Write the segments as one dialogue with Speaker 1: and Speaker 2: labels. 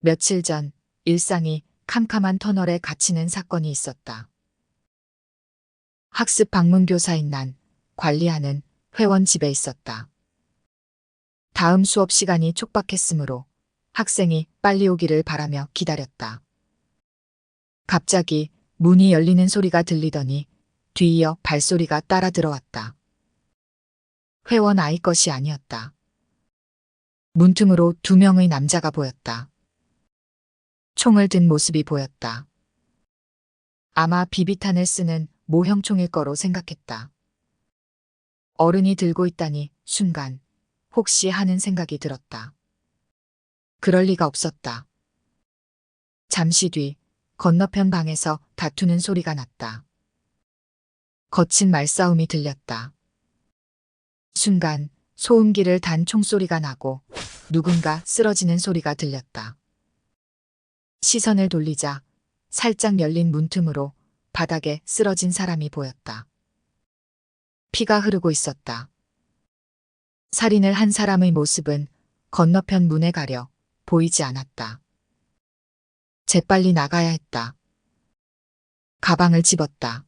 Speaker 1: 며칠 전 일상이 캄캄한 터널에 갇히는 사건이 있었다. 학습 방문 교사인 난 관리하는 회원 집에 있었다. 다음 수업 시간이 촉박했으므로 학생이 빨리 오기를 바라며 기다렸다. 갑자기 문이 열리는 소리가 들리더니 뒤이어 발소리가 따라 들어왔다. 회원 아이 것이 아니었다. 문틈으로 두 명의 남자가 보였다. 총을 든 모습이 보였다. 아마 비비탄을 쓰는 모형총일 거로 생각했다. 어른이 들고 있다니 순간 혹시 하는 생각이 들었다. 그럴 리가 없었다. 잠시 뒤 건너편 방에서 다투는 소리가 났다. 거친 말싸움이 들렸다. 순간 소음기를 단 총소리가 나고 누군가 쓰러지는 소리가 들렸다. 시선을 돌리자 살짝 열린 문틈으로 바닥에 쓰러진 사람이 보였다. 피가 흐르고 있었다. 살인을 한 사람의 모습은 건너편 문에 가려 보이지 않았다. 재빨리 나가야 했다. 가방을 집었다.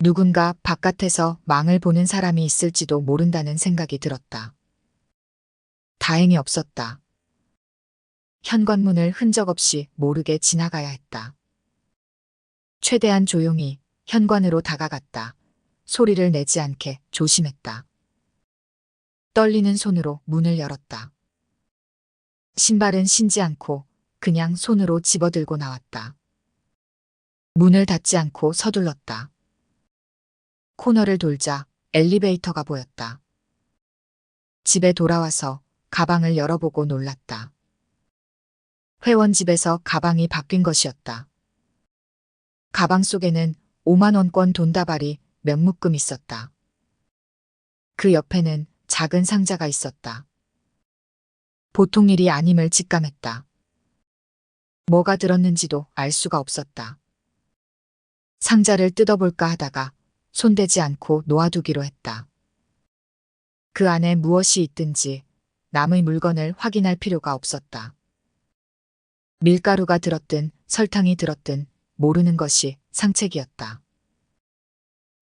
Speaker 1: 누군가 바깥에서 망을 보는 사람이 있을지도 모른다는 생각이 들었다. 다행히 없었다. 현관문을 흔적 없이 모르게 지나가야 했다. 최대한 조용히 현관으로 다가갔다. 소리를 내지 않게 조심했다. 떨리는 손으로 문을 열었다. 신발은 신지 않고 그냥 손으로 집어들고 나왔다. 문을 닫지 않고 서둘렀다. 코너를 돌자 엘리베이터가 보였다. 집에 돌아와서 가방을 열어보고 놀랐다. 회원 집에서 가방이 바뀐 것이었다. 가방 속에는 5만원권 돈다발이 몇 묶음 있었다. 그 옆에는 작은 상자가 있었다. 보통 일이 아님을 직감했다. 뭐가 들었는지도 알 수가 없었다. 상자를 뜯어볼까 하다가 손대지 않고 놓아두기로 했다. 그 안에 무엇이 있든지 남의 물건을 확인할 필요가 없었다. 밀가루가 들었든 설탕이 들었든 모르는 것이 상책이었다.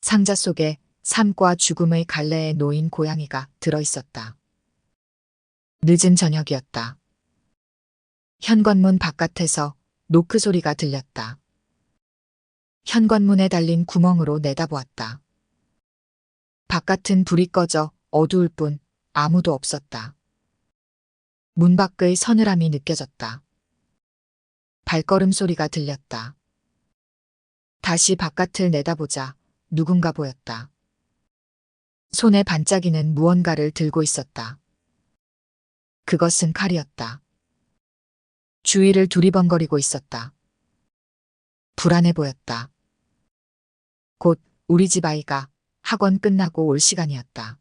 Speaker 1: 상자 속에 삶과 죽음의 갈래에 놓인 고양이가 들어 있었다. 늦은 저녁이었다. 현관문 바깥에서 노크 소리가 들렸다. 현관문에 달린 구멍으로 내다보았다. 바깥은 불이 꺼져 어두울 뿐 아무도 없었다. 문 밖의 서늘함이 느껴졌다. 발걸음 소리가 들렸다. 다시 바깥을 내다보자 누군가 보였다. 손에 반짝이는 무언가를 들고 있었다. 그것은 칼이었다. 주위를 두리번거리고 있었다. 불안해 보였다. 곧 우리 집 아이가 학원 끝나고 올 시간이었다.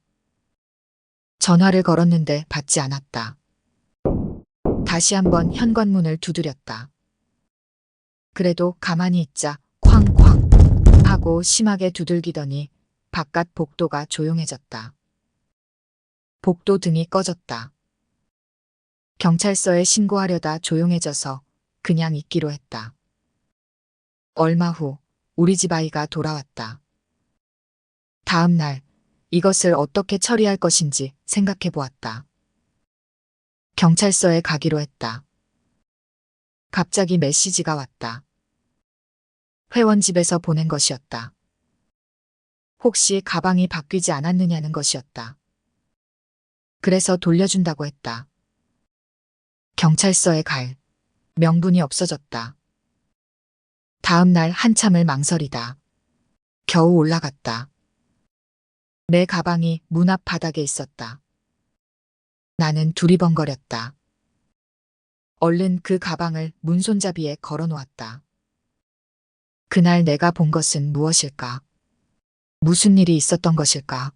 Speaker 1: 전화를 걸었는데 받지 않았다. 다시 한번 현관문을 두드렸다. 그래도 가만히 있자 쾅쾅 하고 심하게 두들기더니 바깥 복도가 조용해졌다. 복도 등이 꺼졌다. 경찰서에 신고하려다 조용해져서 그냥 있기로 했다. 얼마 후 우리 집 아이가 돌아왔다. 다음 날 이것을 어떻게 처리할 것인지 생각해 보았다. 경찰서에 가기로 했다. 갑자기 메시지가 왔다. 회원 집에서 보낸 것이었다. 혹시 가방이 바뀌지 않았느냐는 것이었다. 그래서 돌려준다고 했다. 경찰서에 갈 명분이 없어졌다. 다음 날 한참을 망설이다. 겨우 올라갔다. 내 가방이 문 앞 바닥에 있었다. 나는 두리번거렸다. 얼른 그 가방을 문 손잡이에 걸어 놓았다. 그날 내가 본 것은 무엇일까? 무슨 일이 있었던 것일까?